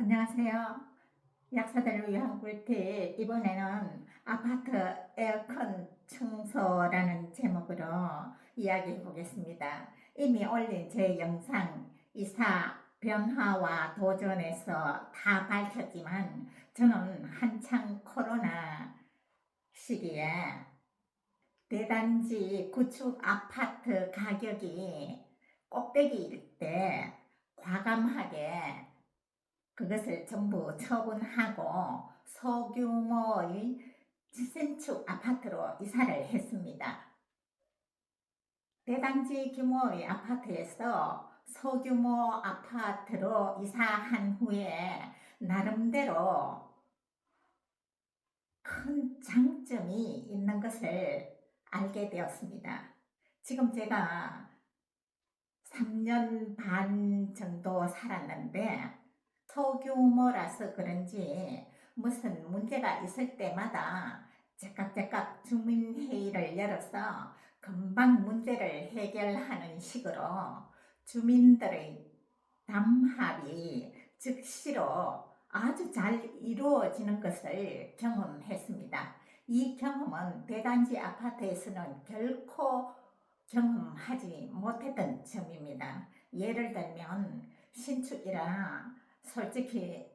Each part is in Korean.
안녕하세요. 약사들을 위한 꿀팁. 이번에는 아파트 에어컨 청소라는 제목으로 이야기해 보겠습니다. 이미 올린 제 영상 이사 변화와 도전에서 다 밝혔지만 저는 한창 코로나 시기에 대단지 구축 아파트 가격이 꼭대기일 때 과감하게 그것을 전부 처분하고 소규모의 신축 아파트로 이사를 했습니다. 대단지 규모의 아파트에서 소규모 아파트로 이사한 후에 나름대로 큰 장점이 있는 것을 알게 되었습니다. 지금 제가 3년 반 정도 살았는데 소규모라서 그런지 무슨 문제가 있을 때마다 제깍제깍 주민회의를 열어서 금방 문제를 해결하는 식으로 주민들의 담합이 즉시로 아주 잘 이루어지는 것을 경험했습니다. 이 경험은 대단지 아파트에서는 결코 경험하지 못했던 점입니다. 예를 들면 신축이라 솔직히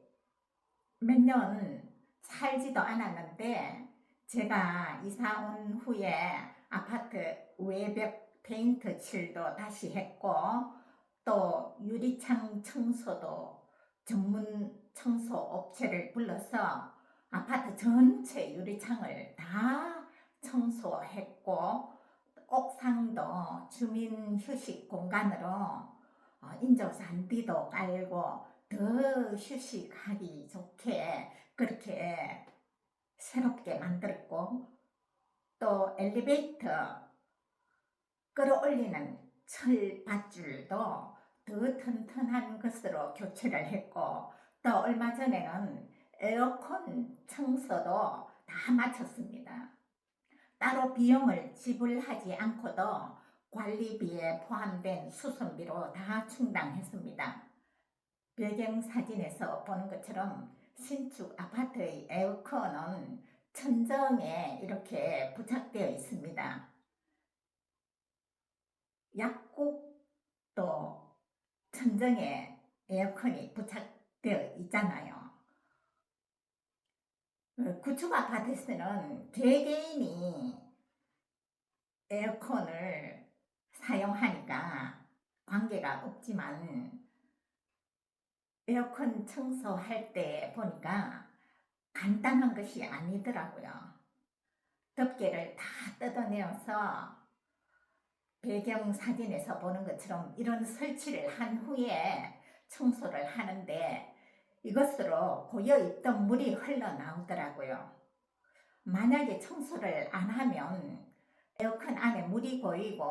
몇 년 살지도 않았는데 제가 이사 온 후에 아파트 외벽 페인트 칠도 다시 했고 또 유리창 청소도 전문 청소 업체를 불러서 아파트 전체 유리창을 다 청소했고 옥상도 주민 휴식 공간으로 어, 인조 잔디도 깔고 더 휴식하기 좋게 그렇게 새롭게 만들었고 또 엘리베이터 끌어올리는 철 밧줄도 더 튼튼한 것으로 교체를 했고 또 얼마 전에는 에어컨 청소도 다 마쳤습니다. 따로 비용을 지불하지 않고도 관리비에 포함된 수선비로 다 충당했습니다. 배경 사진에서 보는 것처럼 신축 아파트의 에어컨은 천정에 이렇게 부착되어 있습니다. 약국도 천정에 에어컨이 부착되어 있잖아요. 어, 구축 아파트에서는 개개인이 에어컨을 사용하니까 관계가 없지만 에어컨 청소할 때 보니까 간단한 것이 아니더라고요. 덮개를 다 뜯어내어서 배경 사진에서 보는 것처럼 이런 설치를 한 후에 청소를 하는데 이것으로 고여 있던 물이 흘러나오더라고요. 만약에 청소를 안 하면 에어컨 안에 물이 고이고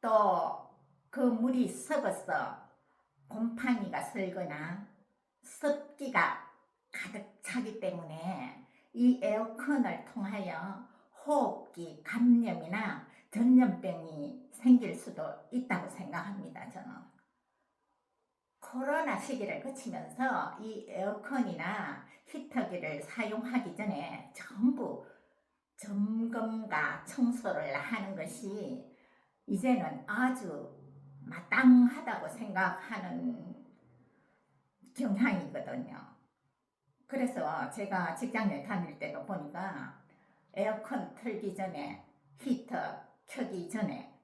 또 그 물이 썩어서 곰팡이가 슬거나 습기가 가득 차기 때문에 이 에어컨을 통하여 호흡기 감염이나 전염병이 생길 수도 있다고 생각합니다. 저는 코로나 시기를 거치면서 이 에어컨이나 히터기를 사용하기 전에 전부 점검과 청소를 하는 것이 이제는 아주 마땅하다고 생각하는 경향이거든요. 그래서 제가 직장에 다닐 때도 보니까 에어컨 틀기 전에 히터 켜기 전에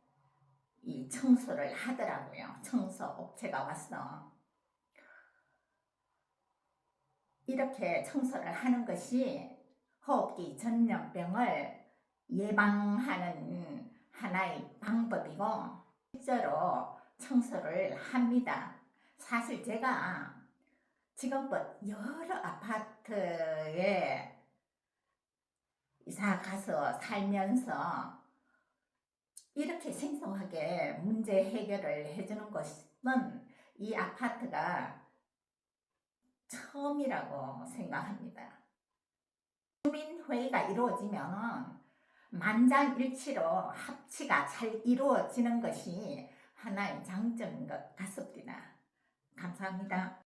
이 청소를 하더라고요. 청소 업체가 와서. 이렇게 청소를 하는 것이 호흡기 전염병을 예방하는 하나의 방법이고 실제로 청소를 합니다. 사실 제가 지금껏 여러 아파트에 이사 가서 살면서 이렇게 생소하게 문제 해결을 해주는 것은 이 아파트가 처음이라고 생각합니다. 주민회의가 이루어지면 만장일치로 합치가 잘 이루어지는 것이 하나의 장점인 것 같습니다. 감사합니다.